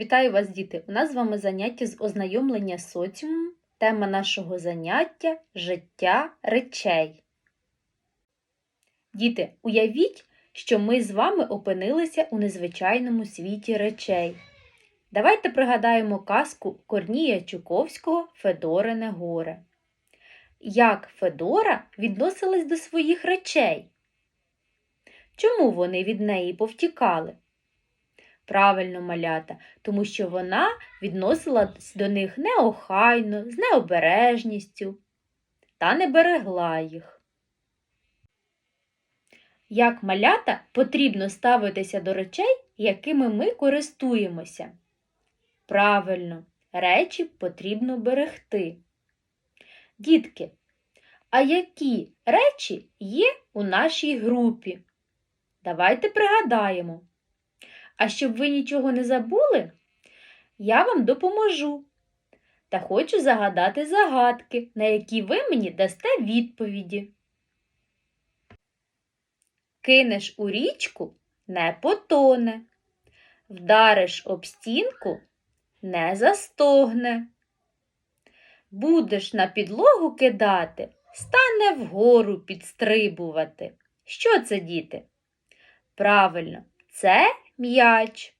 Вітаю вас, діти! У нас з вами заняття з ознайомлення з соціумом. Тема нашого заняття життя речей. Діти, уявіть, що ми з вами опинилися у незвичайному світі речей. Давайте пригадаємо казку Корнія Чуковського Федорине горе. Як Федора відносилась до своїх речей? Чому вони від неї повтікали? Правильно, малята, тому що вона відносилась до них неохайно, з необережністю та не берегла їх. Як малята потрібно ставитися до речей, якими ми користуємося? Правильно, речі потрібно берегти. Дітки, а які речі є у нашій групі? Давайте пригадаємо. А щоб ви нічого не забули, я вам допоможу та хочу загадати загадки, на які ви мені дасте відповіді. Кинеш у річку не потоне, вдариш об стінку не застогне. Будеш на підлогу кидати, стане вгору підстрибувати. Що це, діти? Правильно, це м'яч.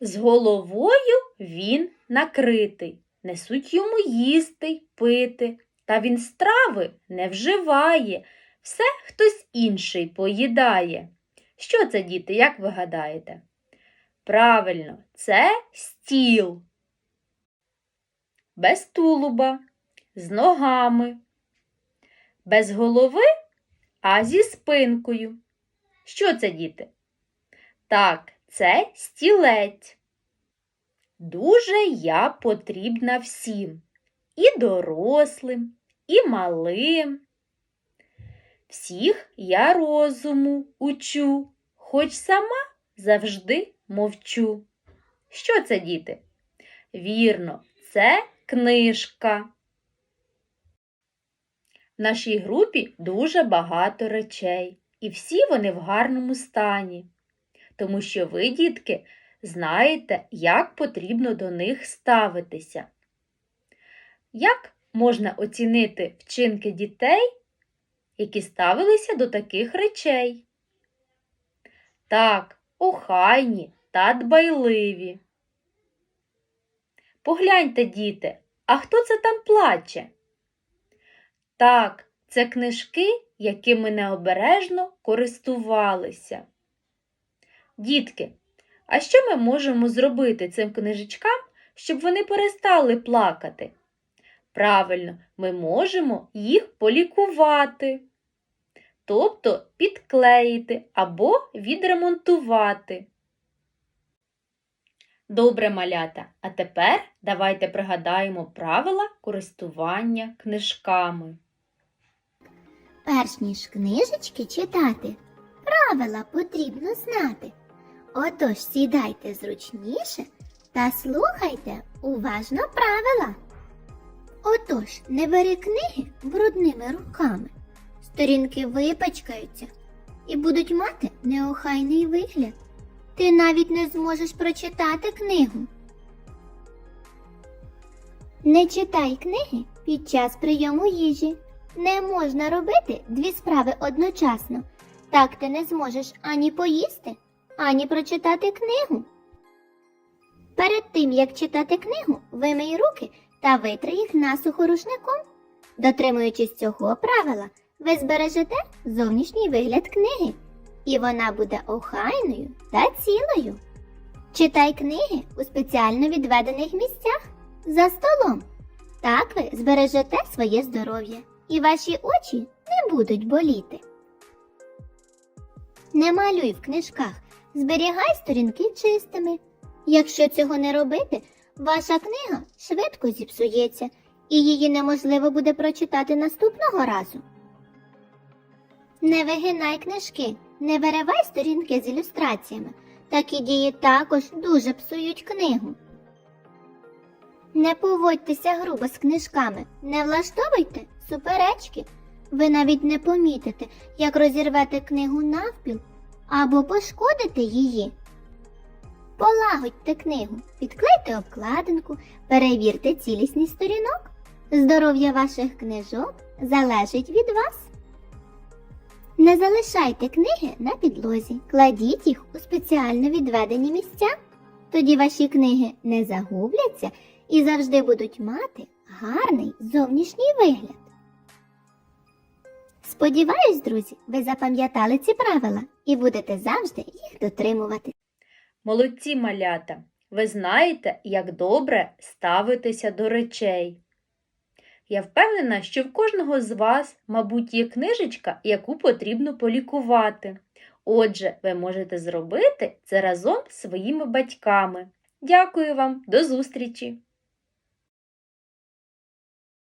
З головою він накритий, несуть йому їсти й пити, та він страви не вживає, все хтось інший поїдає. Що це, діти, як ви гадаєте? Правильно, це стіл. Без тулуба, з ногами, без голови, а зі спинкою. Що це, діти? Так, це стілець. Дуже я потрібна всім, і дорослим, і малим. Всіх я розуму учу, хоч сама завжди мовчу. Що це, діти? Вірно, це книжка. В нашій групі дуже багато речей, і всі вони в гарному стані тому що ви, дітки, знаєте, як потрібно до них ставитися. Як можна оцінити вчинки дітей, які ставилися до таких речей? Так, охайні та дбайливі. Погляньте, діти, а хто це там плаче? Так, це книжки, якими необережно користувалися. Дітки, а що ми можемо зробити цим книжечкам, щоб вони перестали плакати? Правильно, ми можемо їх полікувати, тобто підклеїти або відремонтувати. Добре малята, а тепер давайте пригадаємо правила користування книжками. Перш ніж книжечки читати, правила потрібно знати. Отож сідайте зручніше та слухайте уважно правила. Отож, не бери книги брудними руками. Сторінки випачкаються і будуть мати неохайний вигляд. Ти навіть не зможеш прочитати книгу. Не читай книги під час прийому їжі. Не можна робити дві справи одночасно. Так ти не зможеш ані поїсти, ані прочитати книгу. Перед тим, як читати книгу, вимий руки та витри їх насухо рушником. Дотримуючись цього правила, ви збережете зовнішній вигляд книги, і вона буде охайною та цілою. Читай книги у спеціально відведених місцях за столом. Так ви збережете своє здоров'я, і ваші очі не будуть боліти. Не малюй в книжках, зберігай сторінки чистими. Якщо цього не робити, ваша книга швидко зіпсується і її неможливо буде прочитати наступного разу. Не вигинай книжки, не виривай сторінки з ілюстраціями. Такі дії також дуже псують книгу. Не поводьтеся грубо з книжками, не влаштовуйте суперечки. Ви навіть не помітите, як розірвете книгу навпіл або пошкодите її. Полагодьте книгу, підклейте обкладинку, перевірте цілісність сторінок. Здоров'я ваших книжок залежить від вас. Не залишайте книги на підлозі, кладіть їх у спеціально відведені місця. Тоді ваші книги не загубляться і завжди будуть мати гарний зовнішній вигляд. Сподіваюсь, друзі, ви запам'ятали ці правила і будете завжди їх дотримувати. Молодці малята, ви знаєте, як добре ставитися до речей. Я впевнена, що в кожного з вас, мабуть, є книжечка, яку потрібно полікувати. Отже, ви можете зробити це разом з своїми батьками. Дякую вам, до зустрічі!